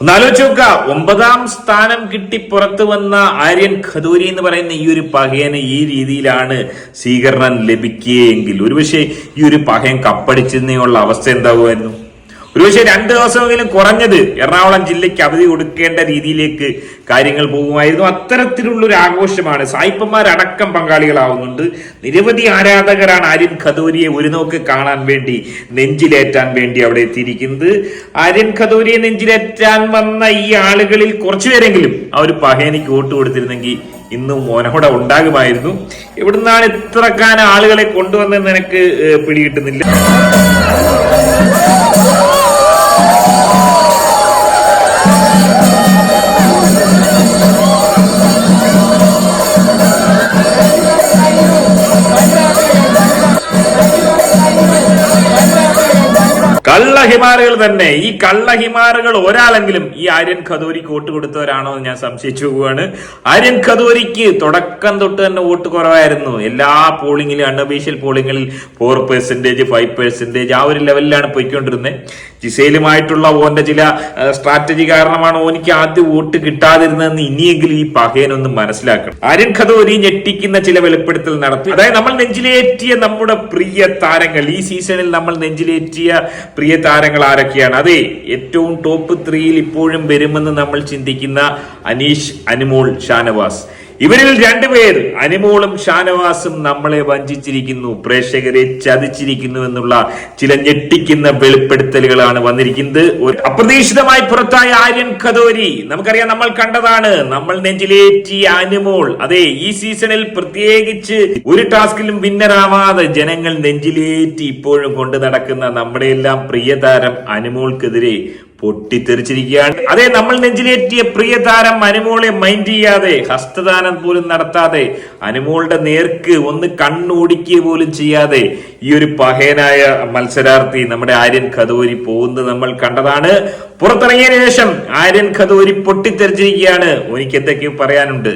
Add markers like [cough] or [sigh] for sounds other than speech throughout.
ഒന്നാലോചിച്ച് നോക്ക ഒമ്പതാം സ്ഥാനം കിട്ടി പുറത്തു വന്ന ആര്യൻ ഖദൂരി എന്ന് പറയുന്ന ഈ ഒരു പഹയന് ഈ രീതിയിലാണ് സ്വീകരണം ലഭിക്കുകയെങ്കിൽ. ഒരുപക്ഷെ ഈ ഒരു പഹയൻ കപ്പടിച്ചെന്നുള്ള അവസ്ഥ എന്താകുമായിരുന്നു? ഒരുപക്ഷെ രണ്ട് ദിവസമെങ്കിലും കുറഞ്ഞത് എറണാകുളം ജില്ലയ്ക്ക് അവധി കൊടുക്കേണ്ട രീതിയിലേക്ക് കാര്യങ്ങൾ പോകുമായിരുന്നു. അത്തരത്തിലുള്ള ഒരു ആഘോഷമാണ്. സായിപ്പന്മാരടക്കം പങ്കാളികളാവുന്നുണ്ട്. നിരവധി ആരാധകരാണ് ആര്യൻ ഖദോരിയെ ഒരു നോക്ക് കാണാൻ വേണ്ടി നെഞ്ചിലേറ്റാൻ വേണ്ടി അവിടെ എത്തിയിരിക്കുന്നത്. ആര്യൻ ഖദോരിയെ നെഞ്ചിലേറ്റാൻ വന്ന ഈ ആളുകളിൽ കുറച്ചുപേരെങ്കിലും ആ ഒരു പഹേനിക്ക് വോട്ട് കൊടുത്തിരുന്നെങ്കിൽ ഇന്നും മോനോടെ ഉണ്ടാകുമായിരുന്നു. ഇവിടുന്നാണ് ഇത്രക്കാന ആളുകളെ കൊണ്ടുവന്നെന്ന് എനിക്ക് പിടികിട്ടുന്നില്ല. കള്ളഹിമാറുകൾ തന്നെ. ഈ കള്ള ഹിമാലകൾ ഒരാളെങ്കിലും ഈ ആര്യൻ ഖദൂരിക്ക് വോട്ട് കൊടുത്തവരാണോ എന്ന് ഞാൻ സംശയിച്ചു പോവുകയാണ് ആര്യൻ ഖദൂരിക്ക് തുടക്കം തൊട്ട് തന്നെ വോട്ട് കുറവായിരുന്നു. എല്ലാ പോളിംഗിലും അൺഒഫീഷ്യൽ പോളിംഗിൽ ഫോർ പെർസെന്റേജ് ഫൈവ് പെർസെന്റേജ് ആ ഒരു ലെവലിലാണ് പോയിക്കൊണ്ടിരുന്നത് ജിസയിലുമായിട്ടുള്ള ഓന്റെ ചില സ്ട്രാറ്റജി കാരണമാണ് ഓനിക്ക് ആദ്യ വോട്ട് കിട്ടാതിരുന്നതെന്ന് ഇനിയെങ്കിലും ഈ പകയനൊന്ന് മനസ്സിലാക്കണം. അരുൺ ഖദോരി ഞെട്ടിക്കുന്ന ചില വെളിപ്പെടുത്തൽ നടത്തി. അതായത് നമ്മൾ നെഞ്ചിലേറ്റിയ നമ്മുടെ പ്രിയ താരങ്ങൾ ഈ സീസണിൽ നമ്മൾ നെഞ്ചിലേറ്റിയ പ്രിയ താരങ്ങൾ ആരൊക്കെയാണ്? അതെ ഏറ്റവും ടോപ്പ് ത്രീയിൽ ഇപ്പോഴും വരുമെന്ന് നമ്മൾ ചിന്തിക്കുന്ന അനീഷ് അനുമോൾ ഷാനവാസ്. ഇവരിൽ രണ്ടുപേർ അനുമോളും ഷാനവാസും നമ്മളെ വഞ്ചിച്ചിരിക്കുന്നു പ്രേക്ഷകരെ ചതിച്ചിരിക്കുന്നു എന്നുള്ള ചില ഞെട്ടിക്കുന്ന വെളിപ്പെടുത്തലുകളാണ് വന്നിരിക്കുന്നത്. അപ്രതീക്ഷിതമായി പുറത്തായ ആര്യൻ കതോരി നമുക്കറിയാം നമ്മൾ കണ്ടതാണ്. നമ്മൾ നെഞ്ചിലേറ്റിയ അനുമോൾ. അതെ ഈ സീസണിൽ പ്രത്യേകിച്ച് ഒരു ടാസ്കിലും വിന്നറാവാതെ ജനങ്ങൾ നെഞ്ചിലേറ്റി ഇപ്പോഴും കൊണ്ടു നടക്കുന്ന നമ്മുടെ എല്ലാം പ്രിയതാരം അനുമോൾക്കെതിരെ പൊട്ടിത്തെറിച്ചിരിക്കുകയാണ്. അതെ നമ്മൾ നെഞ്ചിലേറ്റിയ പ്രിയതാരം അനുമോളെ മൈൻഡ് ചെയ്യാതെ ഹസ്തദാനം പോലും നടത്താതെ അനുമോളുടെ നേർക്ക് ഒന്ന് കണ്ണോടിക്കുക പോലും ചെയ്യാതെ ഈ ഒരു പഹേനായ മത്സരാർത്ഥി നമ്മുടെ ആര്യൻ ഖദോരി പോകുന്നത് നമ്മൾ കണ്ടതാണ്. പുറത്തിറങ്ങിയതിനു ശേഷം ആര്യൻ ഖദോരി പൊട്ടിത്തെറിച്ചിരിക്കുകയാണ്. എനിക്ക് എന്തൊക്കെയോ പറയാനുണ്ട്.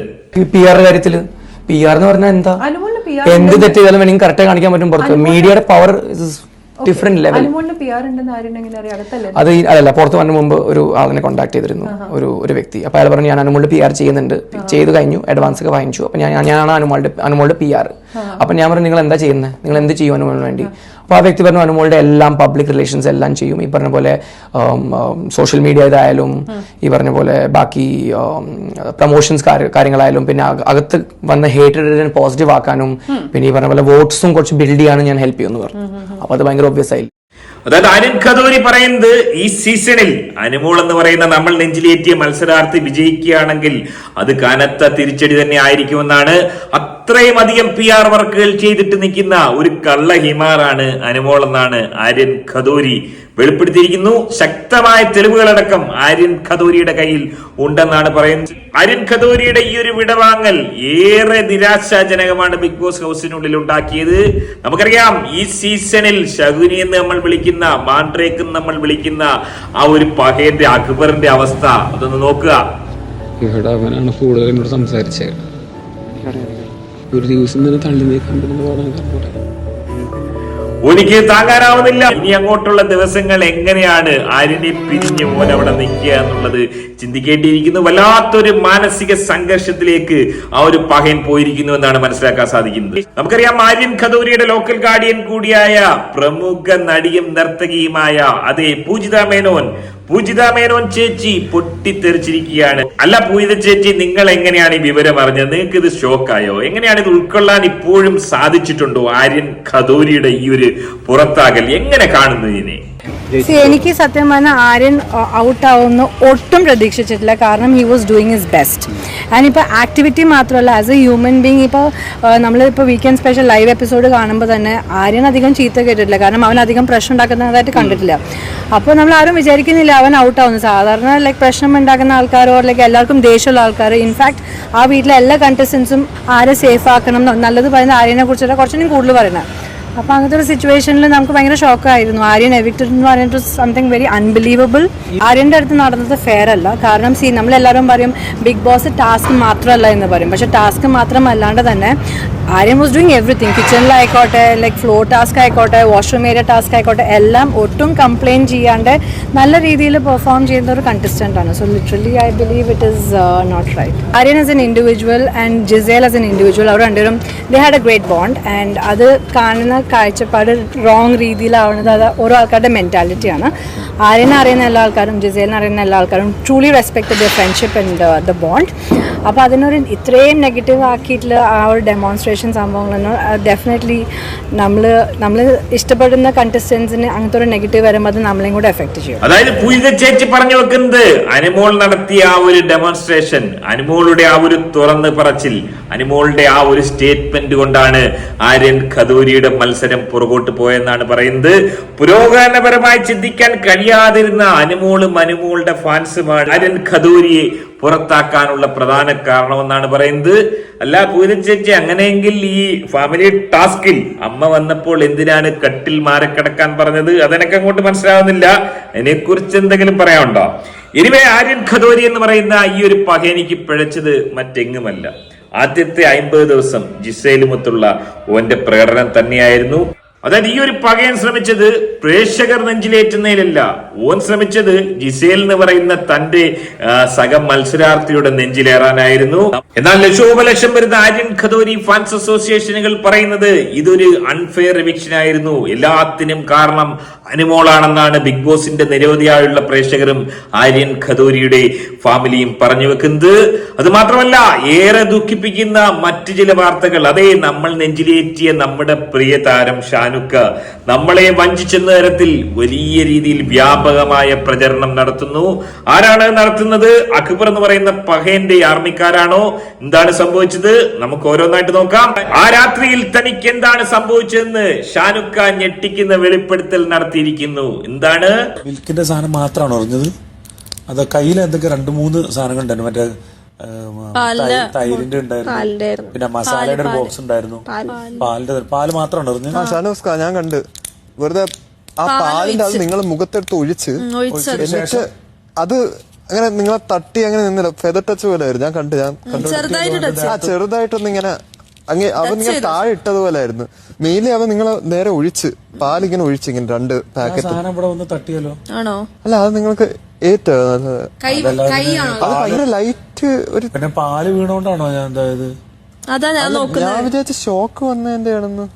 പി ആർ കാര്യത്തിൽ? പി ആർ എന്ന് പറഞ്ഞാൽ എന്താ? എന്ത് തെറ്റ് ചെയ്താലും വേണമെങ്കിൽ കറക്റ്റ് കാണിക്കാൻ പറ്റും പുറത്ത്. മീഡിയയുടെ പവർ ഡിഫറെന്റ് ലെവൽ അത് അല്ലല്ല പുറത്ത് വന്ന മുമ്പ് ഒരു ആളിനെ കോൺടാക്ട് ചെയ്തിരുന്നു. ഒരു ഒരു വ്യക്തി. അപ്പൊ അയാൾ പറഞ്ഞു ഞാൻ അനുമോളുടെ പി ആർ ചെയ്യുന്നുണ്ട്. ചെയ്ത് കഴിഞ്ഞു അഡ്വാൻസ് ഒക്കെ വാങ്ങിച്ചു. അപ്പൊ ഞാൻ ഞാനാണ് അനുമോളുടെ അനുമോളുടെ പി ആർ അപ്പൊ ഞാൻ പറഞ്ഞു നിങ്ങൾ എന്താ ചെയ്യുന്നത് നിങ്ങൾ എന്ത് ചെയ്യും അനുമോളിന് വേണ്ടി? അപ്പൊ ആ വ്യക്തി പറഞ്ഞു അനുമോളുടെ എല്ലാം പബ്ലിക് റിലേഷൻസ് എല്ലാം ചെയ്യും. ഈ പറഞ്ഞ പോലെ സോഷ്യൽ മീഡിയ ഇതായാലും ഈ പറഞ്ഞ പോലെ ബാക്കി പ്രൊമോഷൻസ് കാര്യങ്ങളായാലും പിന്നെ അകത്ത് വന്ന ഹേറ്റഡ് പോസിറ്റീവ് ആക്കാനും പിന്നെ ഈ പറഞ്ഞ പോലെ വോട്ട്സും കുറച്ച് ബിൽഡ് ചെയ്യാനും ഞാൻ ഹെൽപ്പ് ചെയ്യുമെന്ന് പറഞ്ഞു. അപ്പൊ അത് ഭയങ്കര ഒബ്വിയസ് ആയി അതായത് അനിൽ ഖദൂരി പറയുന്നത് ഈ സീസണിൽ അനുമോൾ എന്ന് പറയുന്ന നമ്മൾ നെഞ്ചിലേറ്റിയ മത്സരാർത്ഥി വിജയിക്കുകയാണെങ്കിൽ അത് കനത്ത തിരിച്ചടി തന്നെ ആയിരിക്കുമെന്നാണ് അത്രയും അധികം പി ആർ വർക്കുകൾ ചെയ്തിട്ട് നിൽക്കുന്ന ഒരു കള്ള ഹിമാറാണ് അനുമോൾ എന്നാണ് ആര്യൻ ഖദൂരി വെളിപ്പെടുത്തിയിരിക്കുന്നു. ശക്തമായ തെളിവുകളടക്കം ആര്യൻ ഖദൂരിയുടെ കയ്യിൽ ഉണ്ടെന്നാണ് പറയുന്നത്. ആര്യൻ ഖദൂരിയുടെ ഈ ഒരു വിടവാങ്ങൽ ഏറെ നിരാശാജനകമാണ് ബിഗ് ബോസ് ഹൗസിനുള്ളിൽ ഉണ്ടാക്കിയത്. നമുക്കറിയാം ഈ സീസണിൽ ശകുനി എന്ന് നമ്മൾ വിളിക്കുന്ന മാൻഡ്രേക്ക് എന്ന് നമ്മൾ വിളിക്കുന്ന ആ ഒരു പഹേന്റെ അക്ബറിന്റെ അവസ്ഥ അതൊന്ന് നോക്കുക. ഇവിടെ അവനാണ് കൂടുതൽ എന്നോട് സംസാരിച്ചത് ഒരു ദിവസം തന്നെ തള്ളി നീക്കാൻ പറ്റുന്ന പാടാൻ എനിക്ക് താങ്ങാനാവുന്നില്ല. ഇനി അങ്ങോട്ടുള്ള ദിവസങ്ങൾ എങ്ങനെയാണ് ആരിനെ പിരിഞ്ഞ് ഓൻ അവിടെ നിൽക്കുക എന്നുള്ളത് ചിന്തിക്കേണ്ടിയിരിക്കുന്നു. വല്ലാത്തൊരു മാനസിക സംഘർഷത്തിലേക്ക് ആ ഒരു പഹയൻ പോയിരിക്കുന്നു എന്നാണ് മനസ്സിലാക്കാൻ സാധിക്കുന്നത്. നമുക്കറിയാം ആര്യൻ ഖദൂരിയുടെ ലോക്കൽ ഗാർഡിയൻ കൂടിയായ പ്രമുഖ നടിയും നർത്തകിയുമായ അതെ പൂജിത മേനോൻ പൂജിത മേനോൻ ചേച്ചി പൊട്ടിത്തെറിച്ചിരിക്കുകയാണ്. അല്ല പൂജിത ചേച്ചി നിങ്ങൾ എങ്ങനെയാണ് ഈ വിവരം അറിഞ്ഞത്? നിങ്ങൾക്ക് ഇത് ഷോക്കായോ? എങ്ങനെയാണ് ഇത് ഉൾക്കൊള്ളാൻ ഇപ്പോഴും സാധിച്ചിട്ടുണ്ടോ ആര്യൻ ഖദോരിയുടെ ഈ ഒരു പുറത്താകൽ? എങ്ങനെ കാണുന്നു ഇതിനെ? See, എനിക്ക് സത്യം പറഞ്ഞാൽ ആര്യൻ ഔട്ട് ആവുമെന്ന് ഒട്ടും പ്രതീക്ഷിച്ചിട്ടില്ല. കാരണം he was doing his best and ഇപ്പോൾ ആക്ടിവിറ്റി മാത്രമല്ല ആസ് എ ഹ്യൂമൻ ബീങ് ഇപ്പോൾ നമ്മളിപ്പോൾ വീക്കെൻഡ് സ്പെഷ്യൽ ലൈവ് എപ്പിസോഡ് കാണുമ്പോൾ തന്നെ ആര്യൻ അധികം ചീത്ത കേട്ടിട്ടില്ല. കാരണം അവൻ അധികം പ്രശ്നം ഉണ്ടാക്കുന്നതായിട്ട് കണ്ടിട്ടില്ല. അപ്പോൾ നമ്മൾ ആരും വിചാരിക്കുന്നില്ല അവൻ ഔട്ട് ആവുന്നു സാധാരണ ലൈക്ക് പ്രശ്നം ഉണ്ടാക്കുന്ന ആൾക്കാരോ ലൈക്ക് എല്ലാവർക്കും ദേഷ്യമുള്ള ആൾക്കാർ ഇൻഫാക്ട് ആ വീട്ടിലെ എല്ലാ കണ്ടസ്റ്റൻസും ആരെ സേഫ് ആക്കണം നല്ലത് പറയുന്ന ആര്യനെ കുറിച്ചുള്ള കുറച്ചും കൂടുതൽ പറയുന്നത്. അപ്പോൾ അങ്ങനത്തെ ഒരു സിറ്റുവേഷനിൽ നമുക്ക് ഭയങ്കര ഷോക്കായിരുന്നു ആര്യൻ എവിക്റ്റഡ് എന്ന് പറഞ്ഞിട്ട് സംതിങ് വെരി അൺബിലീവബിൾ ആര്യന്റെ അടുത്ത് നടന്നത് ഫെയർ അല്ല. കാരണം സി നമ്മളെല്ലാവരും പറയും ബിഗ് ബോസ് ടാസ്ക് മാത്രമല്ല എന്ന് പറയും. പക്ഷേ ടാസ്ക് മാത്രമല്ലാണ്ട് തന്നെ ആര്യൻ വാസ് ഡൂയിങ് എവറിത്തിങ് കിച്ചണിലായിക്കോട്ടെ ലൈക്ക് ഫ്ലോർ ടാസ്ക് ആയിക്കോട്ടെ വാഷ്റൂം ഏരിയ ടാസ്ക് ആയിക്കോട്ടെ എല്ലാം ഒട്ടും കംപ്ലയിന്റ് ചെയ്യാണ്ട് നല്ല രീതിയിൽ പെർഫോം ചെയ്യുന്ന ഒരു കണ്ടസ്റ്റന്റ് ആണ്. So literally I believe it is not right Aryan as an individual and Gizele as an individual അവർ രണ്ടുപേരും they had a great bond and അത് കാണുന്ന കാഴ്ചപ്പാട് റോങ് രീതിയിലാവുന്നത് അത് ഓരോ ആൾക്കാരുടെ മെന്റാലിറ്റിയാണ് ആര്യനെ അറിയുന്ന എല്ലാ ആൾക്കാരും ജിസേലിനെ അറിയുന്ന എല്ലാ ആൾക്കാരും truly respect the friendship and the bond അപ്പോൾ അതിനൊരു ഇത്രയും നെഗറ്റീവ് ആക്കിയിട്ടുള്ള ആ ഒരു ഡെമോൺസ്ട്രേഷൻ സംഭവങ്ങളൊന്നും ഡെഫിനറ്റ്ലി നമ്മൾ നമ്മൾ ഇഷ്ടപ്പെടുന്ന കണ്ടസ്റ്റൻസിന് അങ്ങനത്തെ ഒരു നെഗറ്റീവ് വരുമ്പോൾ അത് നമ്മളെയും കൂടെ എഫക്ട് ചെയ്യും. അതായത് പൂജിത ചേച്ചി പറഞ്ഞു വെക്കുന്നത് അനുമോൾ നടത്തിയ ആ ഒരു ഡെമോൺസ്ട്രേഷൻ അനുമോളുടെ ആ ഒരു തുറന്ന് പറച്ചിൽ അനുമോളുടെ ആ ഒരു സ്റ്റേറ്റ്മെന്റ് കൊണ്ടാണ് ആര്യൻ ഖദൂരിയുടെ മത്സരം പുറകോട്ട് പോയെന്നാണ് പറയുന്നത്. പുരോഗമനപരമായി ചിന്തിക്കാൻ കഴിയാതിരുന്ന അനുമോളും അനുമോളുടെ ഫാൻസുമാണ് അരൻ ഖദൂരിയെ പുറത്താക്കാനുള്ള പ്രധാന കാരണമെന്നാണ് പറയുന്നത്. അല്ല പൂരം ചേച്ചി അങ്ങനെയെങ്കിൽ ഈ ഫാമിലി ടാസ്കിൽ അമ്മ വന്നപ്പോൾ എന്തിനാണ് കട്ടിൽ മാറിക്കിടക്കാൻ പറഞ്ഞത്? അതെനിക്ക് അങ്ങോട്ട് മനസ്സിലാവുന്നില്ല. അതിനെക്കുറിച്ച് എന്തെങ്കിലും പറയാനുണ്ടോ? ഇനിവേ ആര്യൻ ഖദോരി എന്ന് പറയുന്ന ഈ ഒരു പകേനിക്ക് പിഴച്ചത് മറ്റെങ്ങുമല്ല. ആദ്യത്തെ അമ്പത് ദിവസം ജിസയിലുമൊത്തുള്ള ഓന്റെ പ്രകടനം തന്നെയായിരുന്നു. അതായത് ഈ ഒരു പകയൻ ശ്രമിച്ചത് പ്രേക്ഷകർ നെഞ്ചിലേറ്റുന്നതിലല്ല ഓൻ ശ്രമിച്ചത് ജിസേൽ എന്ന് പറയുന്ന തന്റെ സഹ മത്സരാർത്ഥിയുടെ നെഞ്ചിലേറാനായിരുന്നു. എന്നാൽ ലക്ഷോപലക്ഷം വരുന്ന ആര്യൻ ഖദോരി ഫാൻസ് അസോസിയേഷനുകൾ പറയുന്നത് ഇതൊരു അൺഫെയർ ആയിരുന്നു. എല്ലാത്തിനും കാരണം അനുമോളാണെന്നാണ് ബിഗ് ബോസിന്റെ നിരവധിയായുള്ള പ്രേക്ഷകരും ആര്യൻ ഖദോരിയുടെ ഫാമിലിയും പറഞ്ഞു വെക്കുന്നത്. അത് മാത്രമല്ല ഏറെ ദുഃഖിപ്പിക്കുന്ന മറ്റു ചില വാർത്തകൾ. അതേ നമ്മൾ നെഞ്ചിലേറ്റിയ നമ്മുടെ പ്രിയ താരം ഷാനുക്ക നമ്മളെ വഞ്ചിച്ചെന്ന തരത്തിൽ വലിയ രീതിയിൽ വ്യാപകമായ പ്രചരണം നടത്തുന്നു. ആരാണ് നടത്തുന്നത്? അക്ബർ എന്ന് പറയുന്ന പഹേന്റെ ആർമിക്കാരാണോ? എന്താണ് സംഭവിച്ചത്? നമുക്ക് ഓരോന്നായിട്ട് നോക്കാം. ആ രാത്രിയിൽ തനിക്ക് എന്താണ് സംഭവിച്ചതെന്ന് ഷാനുക്ക ഞെട്ടിക്കുന്ന വെളിപ്പെടുത്തൽ നടത്തിയിരിക്കുന്നു. എന്താണ്? സാധനം മാത്രമാണ് അറിഞ്ഞത്? അത് കയ്യിൽ എന്തൊക്കെ രണ്ട് മൂന്ന് സാധനങ്ങൾ ഉണ്ടായിരുന്നു മറ്റേ തൈരിന്റെ ഉണ്ടായിരുന്നു. പിന്നെ മസാലയുടെ ഒരു ബോക്സ് ഉണ്ടായിരുന്നു. പാലിന്റെ പാൽ മാത്രം ഉണ്ടായിരുന്നു ഷാനോസ്ക ഞാൻ കണ്ട്. വെറുതെ ആ പാലിന്റെ അത് നിങ്ങൾ മുഖത്തെടുത്ത് ഒഴിച്ച് എന്നിട്ട് അത് അങ്ങനെ നിങ്ങളെ തട്ടി അങ്ങനെ നിന്നില്ല. ഫെദർ ടച്ച് പോലെ ആയിരുന്നു. ഞാൻ കണ്ടു ഞാൻ കണ്ടു ആ ചെറുതായിട്ടൊന്ന് ഇങ്ങനെ അങ്ങേ അവൻ ഇങ്ങനെ താഴെ ഇട്ടതുപോലെ ആയിരുന്നു മെയിലി അവൻ നിങ്ങളെ നേരെ ഒഴിച്ച് പാലിങ്ങനെ ഒഴിച്ച് ഇങ്ങനെ രണ്ട് പാക്കറ്റ്. സാധനം ഇവിടെ വന്ന് തട്ടിയല്ലോ ആണോ? അല്ല അത് നിങ്ങൾക്ക് ഏറ്റവും അത് കൈ കൈയാണോ അത് ഭയങ്കര ലൈറ്റ് ഒരു പിന്നെ പാൽ വീണോണ്ടാണോ ഞാൻ അതായത് അതാ ഞാൻ നോക്കുന്നത് ഞാൻ വിചാരിച്ച ഷോക്ക് വന്നതിന്റെ ആണെന്ന്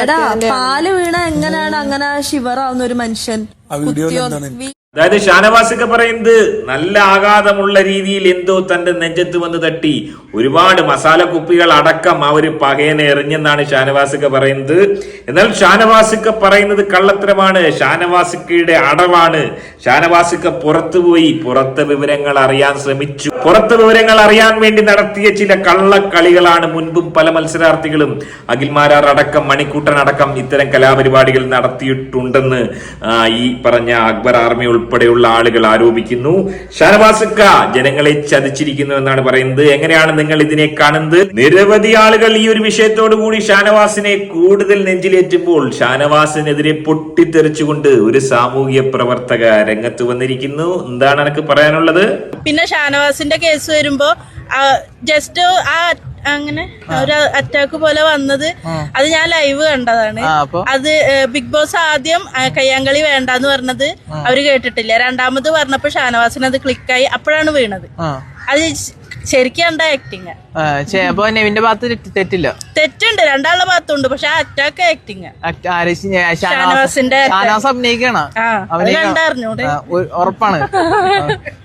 എടാ പാൽ വീണ എങ്ങനെയാണ് അങ്ങനെ ഷിവറാവുന്ന ഒരു മനുഷ്യൻ? ആ വീഡിയോയിൽ എന്താണ്? അതായത് ഷാനവാസൊക്കെ പറയുന്നത് നല്ല ആഘാതമുള്ള രീതിയിൽ എന്തോ തന്റെ നെഞ്ചത്ത് വന്ന് തട്ടി. ഒരുപാട് മസാല കുപ്പികൾ അടക്കം ആ ഒരു പകയനെ എറിഞ്ഞെന്നാണ് ഷാനവാസൊക്കെ പറയുന്നത്. എന്നാൽ ഷാനവാസൊക്കെ പറയുന്നത് കള്ളത്തരമാണ്. ഷാനവാസിക്കയുടെ അടവാണ്. ഷാനവാസിക്ക് പുറത്തുപോയി പുറത്തെ വിവരങ്ങൾ അറിയാൻ ശ്രമിച്ചു. പുറത്തെ വിവരങ്ങൾ അറിയാൻ വേണ്ടി നടത്തിയ ചില കള്ളക്കളികളാണ് മുൻപും പല മത്സരാർത്ഥികളും. അഖിൽമാരാർ അടക്കം മണിക്കൂട്ടൻ അടക്കം ഇത്തരം കലാപരിപാടികൾ നടത്തിയിട്ടുണ്ടെന്ന് ഈ പറഞ്ഞ അക്ബർ ആർമി ഉൾപ്പെടെയുള്ള ആളുകൾ ആരോപിക്കുന്നു. ഷാനവാസക്ക ജനങ്ങളെ ചതിച്ചിരിക്കുന്നു എന്നാണ് പറയുന്നത്. എങ്ങനെയാണ് നിങ്ങൾ ഇതിനെ കാണുന്നത്? നിരവധി ആളുകൾ ഈ ഒരു വിഷയത്തോടു കൂടി ഷാനവാസിനെ കൂടുതൽ നെഞ്ചിലേറ്റുമ്പോൾ ഷാനവാസിനെതിരെ പൊട്ടിത്തെറിച്ചുകൊണ്ട് ഒരു സാമൂഹ്യ പ്രവർത്തക രംഗത്ത് വന്നിരിക്കുന്നു. എന്താണ് എനിക്ക് പറയാനുള്ളത്? പിന്നെ ഷാനവാസിന്റെ കേസ് വരുമ്പോ ജസ്റ്റ് ആ അങ്ങനെ ഒരു അറ്റാക്ക് പോലെ വന്നത്. അത് ഞാൻ ലൈവ് കണ്ടതാണ്. അത് ബിഗ് ബോസ് ആദ്യം കയ്യാങ്കളി വേണ്ടെന്ന് പറഞ്ഞത് അവർ കേട്ടിട്ടില്ല. രണ്ടാമത് പറഞ്ഞപ്പോ ഷാനവാസിന് അത് ക്ലിക്കായി അപ്പോഴാണ് വീണത്. അത് ശരിക്കും കണ്ട ആക്ടിങ് അപ്പൊ നെവിന്റെ ഭാഗത്ത് തെറ്റില്ല? തെറ്റുണ്ട്. രണ്ടാളുടെ ഭാഗത്തുണ്ട്. പക്ഷെ അറ്റാക്ക് ആക്ടിങ് ഷാനവാസിന്റെ ഷാനവാസ് അഭിനയിക്കണ? ഉറപ്പാണ്. [laughs]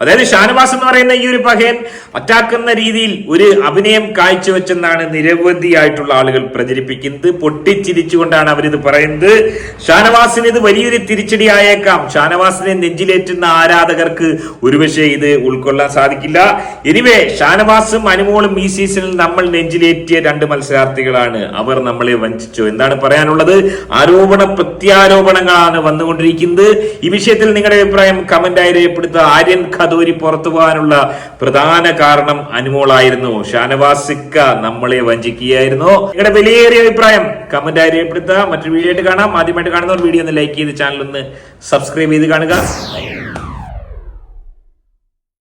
അതായത് ഷാനവാസ് എന്ന് പറയുന്ന ഈ ഒരു പകയൻ അറ്റാക്കുന്ന രീതിയിൽ ഒരു അഭിനയം കാഴ്ചവെച്ചെന്നാണ് നിരവധിയായിട്ടുള്ള ആളുകൾ പ്രചരിപ്പിക്കുന്നത്. പൊട്ടിച്ചിരിച്ചുകൊണ്ടാണ് അവരിത് പറയുന്നത്. ഷാനവാസിന് ഇത് വലിയൊരു തിരിച്ചടി ആയേക്കാം. ഷാനവാസിനെ നെഞ്ചിലേറ്റുന്ന ആരാധകർക്ക് ഒരുപക്ഷെ ഇത് ഉൾക്കൊള്ളാൻ സാധിക്കില്ല. എനിവേ ഷാനവാസും അനുമോളും ഈ സീസണിൽ നമ്മൾ നെഞ്ചിലേറ്റിയ രണ്ട് മത്സരാർത്ഥികളാണ്. അവർ നമ്മളെ വഞ്ചിച്ചു എന്താണ് പറയാനുള്ളത്. ആരോപണ പ്രത്യാരോപണങ്ങളാണ് വന്നുകൊണ്ടിരിക്കുന്നത്. ഈ വിഷയത്തിൽ നിങ്ങളുടെ അഭിപ്രായം കമന്റായി രേഖപ്പെടുത്തുക. ആര്യൻ ഖദർ ഖദോരി പുറത്തു പോകാനുള്ള പ്രധാന കാരണം അനുമോളായിരുന്നു. ഷാനവാസിക്ക നമ്മളെ വഞ്ചിക്കുകയായിരുന്നു. നിങ്ങളുടെ വിലയേറിയ അഭിപ്രായം കമന്റ് ആയി രേഖപ്പെടുത്തുക. മറ്റൊരു വീഡിയോ ആയിട്ട് കാണാം. ആദ്യമായിട്ട് കാണുന്നവർ വീഡിയോ ഒന്ന് ലൈക്ക് ചെയ്ത് ചാനൽ ഒന്ന് സബ്സ്ക്രൈബ് ചെയ്ത് കാണുക.